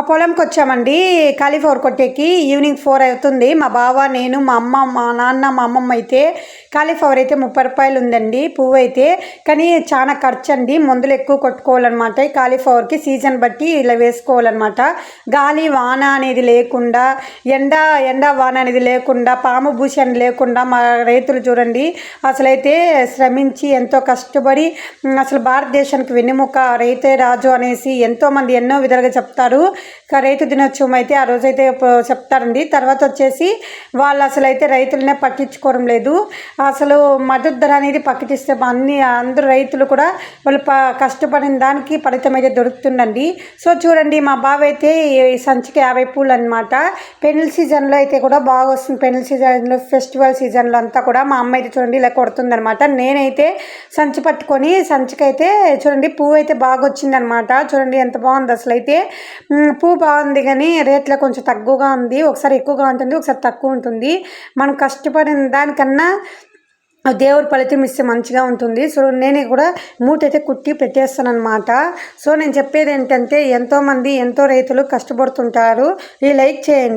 ఆ పొలంకి వచ్చామండి. కాలీఫ్లవర్ కొట్టేకి ఈవినింగ్ ఫోర్ అవుతుంది. మా బావ నేను మా అమ్మ మా నాన్న మా అమ్మమ్మ అయితే కాలీఫ్లవర్ అయితే ముప్పై రూపాయలు ఉందండి పువ్వు అయితే. కానీ చాలా ఖర్చు అండి. మందులు ఎక్కువ కొట్టుకోవాలన్నమాట. ఈ కాలీఫ్లవర్కి సీజన్ బట్టి ఇలా వేసుకోవాలన్నమాట. గాలి వాన అనేది లేకుండా ఎండ ఎండ వాన అనేది లేకుండా పాము భూషణ లేకుండా మా రైతులు చూడండి. అసలైతే శ్రమించి ఎంతో కష్టపడి అసలు భారతదేశానికి వెన్నెముక రైతే రాజు అనేసి ఎంతోమంది ఎన్నో విధాలుగా చెప్తారు. రైతు దినోత్సవం అయితే ఆ రోజైతే చెప్తారండి. తర్వాత వచ్చేసి వాళ్ళు అసలు అయితే రైతులనే పట్టించుకోవడం లేదు. అసలు మద్దతు ధర అనేది పక్కటిస్తే అన్ని అందరూ రైతులు కూడా వాళ్ళు ప కష్టపడిన దానికి ఫలితం అయితే దొరుకుతుందండి. సో చూడండి మా బావ అయితే సంచికి యాభై పూలు అనమాట పెన్నుల సీజన్లో అయితే కూడా బాగా వస్తుంది. పెన్నుల సీజన్లో ఫెస్టివల్ సీజన్లో అంతా కూడా మా అమ్మ అయితే చూడండి ఇలా కొడుతుందనమాట నేనైతే సంచి పట్టుకొని సంచికైతే చూడండి పువ్వు అయితే బాగా వచ్చిందనమాట చూడండి ఎంత బాగుంది అసలు అయితే పువ్వు బాగుంది కానీ రేట్లో కొంచెం తక్కువగా ఉంది. ఒకసారి ఎక్కువగా ఉంటుంది ఒకసారి తక్కువ ఉంటుంది. మనం కష్టపడిన దానికన్నా దేవుడి దేవుడు ఫలితం ఇస్తే మంచిగా ఉంటుంది. సో నేను కూడా మూటైతే కుట్టి పెట్టేస్తాను అనమాట సో నేను చెప్పేది ఏంటంటే ఎంతోమంది ఎంతో రైతులు కష్టపడుతుంటారు. ఈ లైక్ చేయండి.